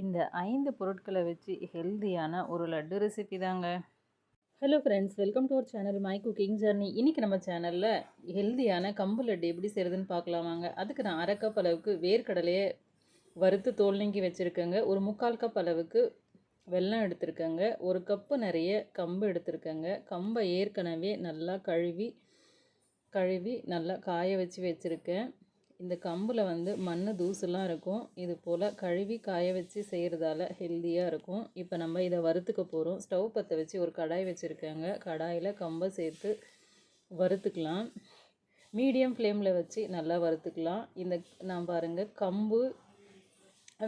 இந்த ஐந்து பொருட்களை வச்சு ஹெல்தியான ஒரு லட்டு ரெசிபி தாங்க. Hello friends welcome to our channel my cooking journey இன்றைக்கி நம்ம சேனலில் ஹெல்தியான கம்பு லட்டு எப்படி செய்கிறதுன்னு பார்க்கலாமாங்க அதுக்கு நான் அரை கப் அளவுக்கு வேர்க்கடலையை வறுத்து தோல் நீங்கி வச்சுருக்கேங்க. ஒரு முக்கால் கப் அளவுக்கு வெல்லம் எடுத்திருக்கேங்க. ஒரு கப்பு நிறைய கம்பு எடுத்திருக்கேங்க. கம்பை ஏற்கனவே நல்லா கழுவி கழுவி நல்லா காய வச்சு வச்சுருக்கேன். இந்த கம்பில் வந்து மண் தூசுலாம் இருக்கும். இது போல் கழுவி காய வச்சு செய்கிறதால ஹெல்த்தியாக இருக்கும். இப்போ நம்ம இதை வறுத்துக்க போகிறோம் ஸ்டவ் பற்ற வச்சு ஒரு கடாய் வச்சுருக்காங்க. கடாயில் கம்பை சேர்த்து வறுத்துக்கலாம். மீடியம் ஃப்ளேமில் வச்சு நல்லா வறுத்துக்கலாம். இந்த நான் பாருங்கள் கம்பு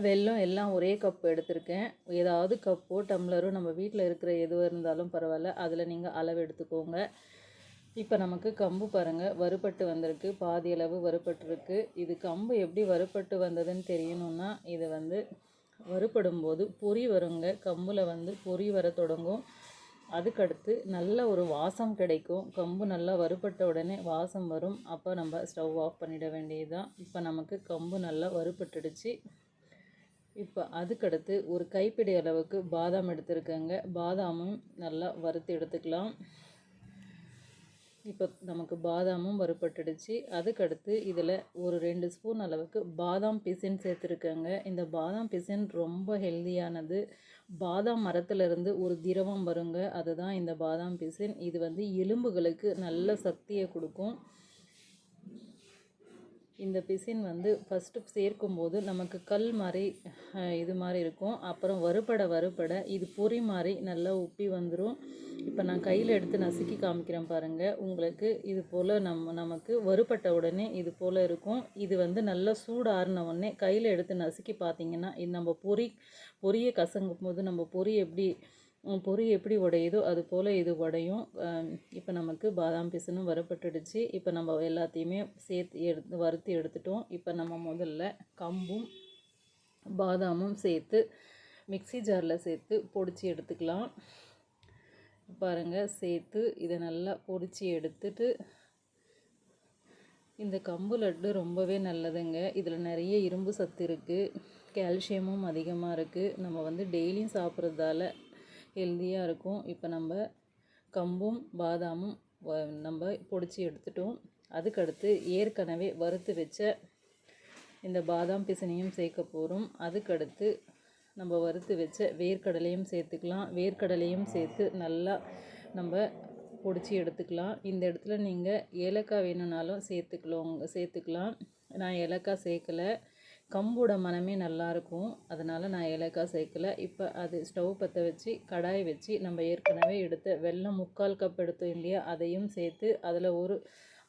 வெல்லம் எல்லாம் ஒரே கப் எடுத்திருக்கேன். ஏதாவது கப்போ டம்ளரோ நம்ம வீட்டில் இருக்கிற எதுவாக இருந்தாலும் பரவாயில்ல. அதில் நீங்கள் அளவு எடுத்துக்கோங்க. இப்போ நமக்கு கம்பு பாருங்கள் வறுபட்டு வந்திருக்கு. பாதி அளவு வறுபட்டுருக்கு. இது கம்பு எப்படி வறுபட்டு வந்ததுன்னு தெரியணும்னா இது வந்து வறுபடும் போது பொறி வருங்க. கம்பில் வந்து பொறி வர தொடங்கும். அதுக்கடுத்து நல்ல ஒரு வாசம் கிடைக்கும். கம்பு நல்லா வறுபட்ட உடனே வாசம் வரும். அப்போ நம்ம ஸ்டவ் ஆஃப் பண்ணிட வேண்டியது தான் இப்போ நமக்கு கம்பு நல்லா வறுபட்டுடுச்சு. இப்போ அதுக்கடுத்து ஒரு கைப்பிடி அளவுக்கு பாதாம் எடுத்துருக்கேங்க. பாதாமும் நல்லா வறுத்து எடுத்துக்கலாம். இப்போ நமக்கு பாதாமும் வறுப்பட்டுடுச்சு அதுக்கடுத்து இதில் ஒரு ரெண்டு ஸ்பூன் அளவுக்கு பாதாம் பிசின் சேர்த்துருக்கேங்க. இந்த பாதாம் பிசின் ரொம்ப ஹெல்தியானது. பாதாம் மரத்துலேருந்து ஒரு திரவம் வருங்க. அதுதான் இந்த பாதாம் பிசின். இது வந்து எலும்புகளுக்கு நல்ல சக்தியை கொடுக்கும். இந்த பிசின் வந்து ஃபஸ்ட்டு சேர்க்கும்போது நமக்கு கல் மாதிரி இது மாதிரி இருக்கும். அப்புறம் வறுபட வறுபட இது பொறி மாதிரி நல்லா உப்பி வந்துடும் இப்போ நான் கையில் எடுத்து நசுக்கி காமிக்கிறேன் பாருங்கள் உங்களுக்கு இது போல் நம்ம நமக்கு வறுபட்ட உடனே இது போல் இருக்கும். இது வந்து நல்லா சூடாறின உடனே கையில் எடுத்து நசுக்கி பார்த்தீங்கன்னா இது நம்ம பொறி பொரியை கசங்கும் போது நம்ம பொறி எப்படி பொறி எப்படி உடையுதோ அது போல் இது உடையும். இப்போ நமக்கு பாதாம் பிசுனும் வரப்பட்டுடுச்சு. இப்போ நம்ம எல்லாத்தையுமே சேர்த்து எடுத்து வறுத்து எடுத்துட்டோம். இப்போ நம்ம முதல்ல கம்பும் பாதாமும் சேர்த்து மிக்சி ஜாரில் சேர்த்து பொடிச்சு எடுத்துக்கலாம். பாருங்கள் சேர்த்து இதை நல்லா பொடிச்சு எடுத்துட்டு இந்த கம்பு லட்டு ரொம்பவே நல்லதுங்க. இதில் நிறைய இரும்பு சத்து இருக்குது கால்சியமும் அதிகமாக இருக்குது நம்ம வந்து டெய்லியும் சாப்பிட்றதால ஹெல்த்தியாக இருக்கும். இப்போ நம்ம கம்பும் பாதாமும் நம்ம பொடிச்சு எடுத்துட்டோம். அதுக்கடுத்து ஏற்கனவே வறுத்து வச்ச இந்த பாதாம் பிசனையும் சேர்க்க போகிறோம் அதுக்கடுத்து நம்ம வறுத்து வச்ச வேர்க்கடலையும் சேர்த்துக்கலாம். வேர்க்கடலையும் சேர்த்து நல்லா நம்ம பொடிச்சு எடுத்துக்கலாம். இந்த இடத்துல நீங்கள் ஏலக்காய் வேணும்னாலும் சேர்த்துக்கலாம் சேர்த்துக்கலாம். நான் ஏலக்காய் சேர்க்கலை. கம்போட மனமே நல்லாயிருக்கும் அதனால் நான் ஏலக்காய் சேர்க்கலை. இப்போ அது ஸ்டவ் பற்ற வச்சு கடாய் வச்சு நம்ம ஏற்கனவே எடுத்த வெள்ளம் முக்கால் கப் எடுத்தோம் இல்லையா? அதையும் சேர்த்து அதில் ஒரு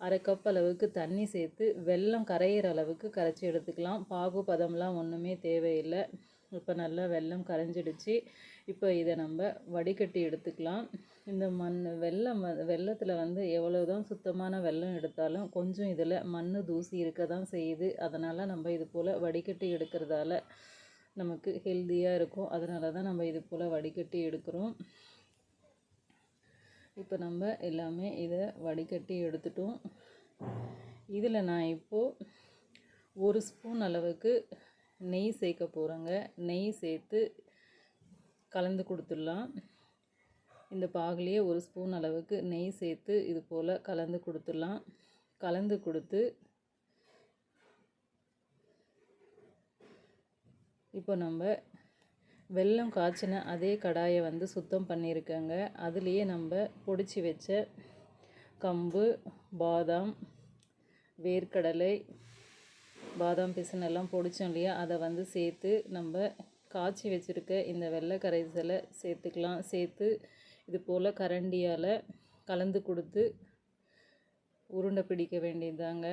அரை கப் அளவுக்கு தண்ணி சேர்த்து வெள்ளம் கரையிற அளவுக்கு கரைச்சி எடுத்துக்கலாம். பாகு பதம்லாம் ஒன்றுமே தேவையில்லை. இப்போ நல்லா வெள்ளம் கரைஞ்சிடுச்சு. இப்போ இதை நம்ம வடிகட்டி எடுத்துக்கலாம். இந்த மண் வெள்ளம் வெள்ளத்தில் வந்து எவ்வளோ தான் சுத்தமான வெள்ளம் எடுத்தாலும் கொஞ்சம் இதில் மண் தூசி இருக்க தான் செய்யுது. அதனால் நம்ம இது போல் வடிகட்டி எடுக்கிறதால நமக்கு ஹெல்த்தியாக இருக்கும். அதனால தான் நம்ம இது போல் வடிகட்டி எடுக்கிறோம். இப்போ நம்ம எல்லாமே இதை வடிகட்டி எடுத்துட்டோம். இதில் நான் இப்போது ஒரு ஸ்பூன் அளவுக்கு நெய் சேர்க்க போகிறோங்க நெய் சேர்த்து கலந்து கொடுத்துடலாம். இந்த பாகுலேயே ஒரு ஸ்பூன் அளவுக்கு நெய் சேர்த்து இது போல் கலந்து கொடுத்துடலாம். கலந்து கொடுத்து இப்போ நம்ம வெல்லம் காய்ச்சின அதே கடாயை வந்து சுத்தம் பண்ணியிருக்கேங்க. அதுலேயே நம்ம பொடிச்சு வச்ச கம்பு பாதாம் வேர்க்கடலை பாதாம் பிசன் எல்லாம் பொடிச்சோம் இல்லையா? அதை வந்து சேர்த்து நம்ம காய்ச்சி வச்சுருக்க இந்த வெள்ளை கரைசலை சேர்த்துக்கலாம். சேர்த்து இது போல் கரண்டியால் கலந்து கொடுத்து உருண்டை பிடிக்க வேண்டியதாங்க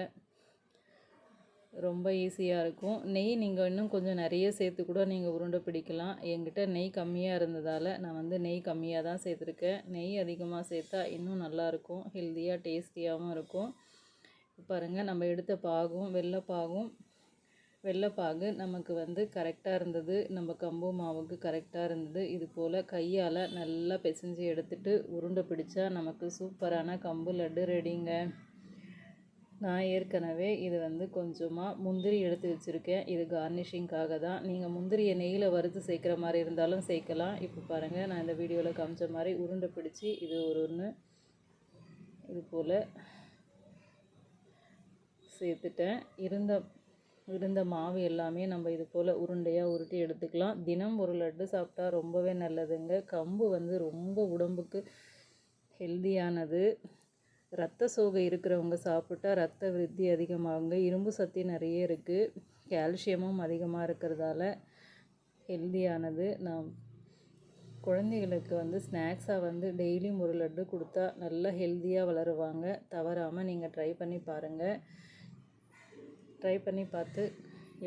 ரொம்ப ஈஸியாக இருக்கும். நெய் நீங்கள் இன்னும் கொஞ்சம் நிறைய சேர்த்து கூட நீங்கள் உருண்டை பிடிக்கலாம். என்கிட்ட நெய் கம்மியாக இருந்ததால் நான் வந்து நெய் கம்மியாக தான் சேர்த்துருக்கேன். நெய் அதிகமாக சேர்த்தா இன்னும் நல்லாயிருக்கும் ஹெல்த்தியாக டேஸ்டியாகவும் இருக்கும். பாருங்கள் நம்ம எடுத்த பாகும் வெள்ளைப்பாகும் வெள்ளைப்பாகு நமக்கு வந்து கரெக்டாக இருந்தது. நம்ம கம்பு மாவுக்கு கரெக்டாக இருந்தது. இது போல் கையால் நல்லா பிசைஞ்சு எடுத்துகிட்டு உருண்டை பிடிச்சா நமக்கு சூப்பரான கம்பு லட்டு ரெடிங்க நான் ஏற்கனவே இது வந்து கொஞ்சமாக முந்திரி எடுத்து வச்சுருக்கேன். இது கார்னிஷிங்காக தான். நீங்கள் முந்திரியை நெய்யில் வறுத்து சேர்க்குற மாதிரி இருந்தாலும் சேர்க்கலாம். இப்போ பாருங்கள் நான் இந்த வீடியோவில் காமிச்ச மாதிரி உருண்டை பிடிச்சி இது ஒரு ஒன்று இது போல் சேர்த்துட்டேன். இருந்த இருந்த மாவு எல்லாமே நம்ம இது போல் உருண்டையாக உருட்டி எடுத்துக்கலாம். தினம் ஒரு லட்டு சாப்பிட்டா ரொம்பவே நல்லதுங்க. கம்பு வந்து ரொம்ப உடம்புக்கு ஹெல்தியானது. ரத்த சோகை இருக்கிறவங்க சாப்பிட்டா ரத்த விருத்தி அதிகமாகுங்க. இரும்பு சக்தி நிறைய இருக்குது கால்சியமும் அதிகமாக இருக்கிறதால ஹெல்தியானது. நான் குழந்தைகளுக்கு வந்து ஸ்நாக்ஸாக வந்து டெய்லியும் ஒரு லட்டு கொடுத்தா நல்லா ஹெல்த்தியாக வளருவாங்க. தவறாமல் நீங்கள் ட்ரை பண்ணி பாருங்கள் ட்ரை பண்ணி பார்த்து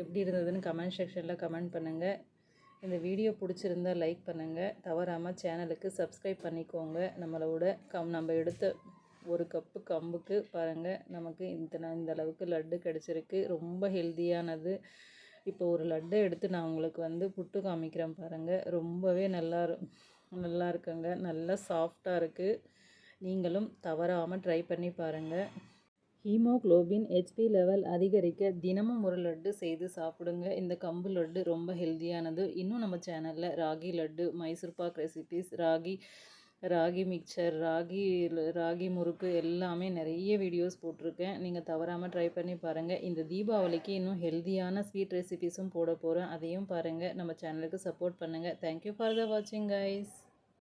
எப்படி இருந்ததுன்னு கமெண்ட் செக்ஷனில் கமெண்ட் பண்ணுங்கள் இந்த வீடியோ பிடிச்சிருந்தா லைக் பண்ணுங்கள் தவறாமல் சேனலுக்கு சப்ஸ்கிரைப் பண்ணிக்கோங்க. நம்மளோட கம் நம்ம எடுத்த ஒரு கப்பு கம்புக்கு பாருங்கள் நமக்கு இத்தனை இந்த அளவுக்கு லட்டு கிடச்சிருக்கு. ரொம்ப ஹெல்த்தியானது இப்போ ஒரு லட்டை எடுத்து நான் உங்களுக்கு வந்து புட்டு காமிக்கிறேன் பாருங்கள் ரொம்பவே நல்லா நல்லா இருக்குங்க. நல்லா சாஃப்டாக இருக்குது நீங்களும் தவறாமல் ட்ரை பண்ணி பாருங்கள் ஹீமோகுளோபின் ஹெச்பி லெவல் அதிகரிக்க தினமும் ஒரு லட்டு செய்து சாப்பிடுங்க. இந்த கம்பு லட்டு ரொம்ப ஹெல்த்தியானது இன்னும் நம்ம சேனலில் ராகி லட்டு மைசூர் பாக் ரெசிபீஸ் ராகி ராகி மிக்சர் ராகி ராகி முறுக்கு எல்லாமே நிறைய வீடியோஸ் போட்டிருக்கேன். நீங்கள் தவறாமல் ட்ரை பண்ணி பாருங்கள் இந்த தீபாவளிக்கு இன்னும் ஹெல்த்தியான ஸ்வீட் ரெசிபிஸும் போட போகிறேன் அதையும் பாருங்கள் நம்ம சேனலுக்கு சப்போர்ட் பண்ணுங்கள் தேங்க்யூ ஃபார் த வாட்சிங் கைஸ்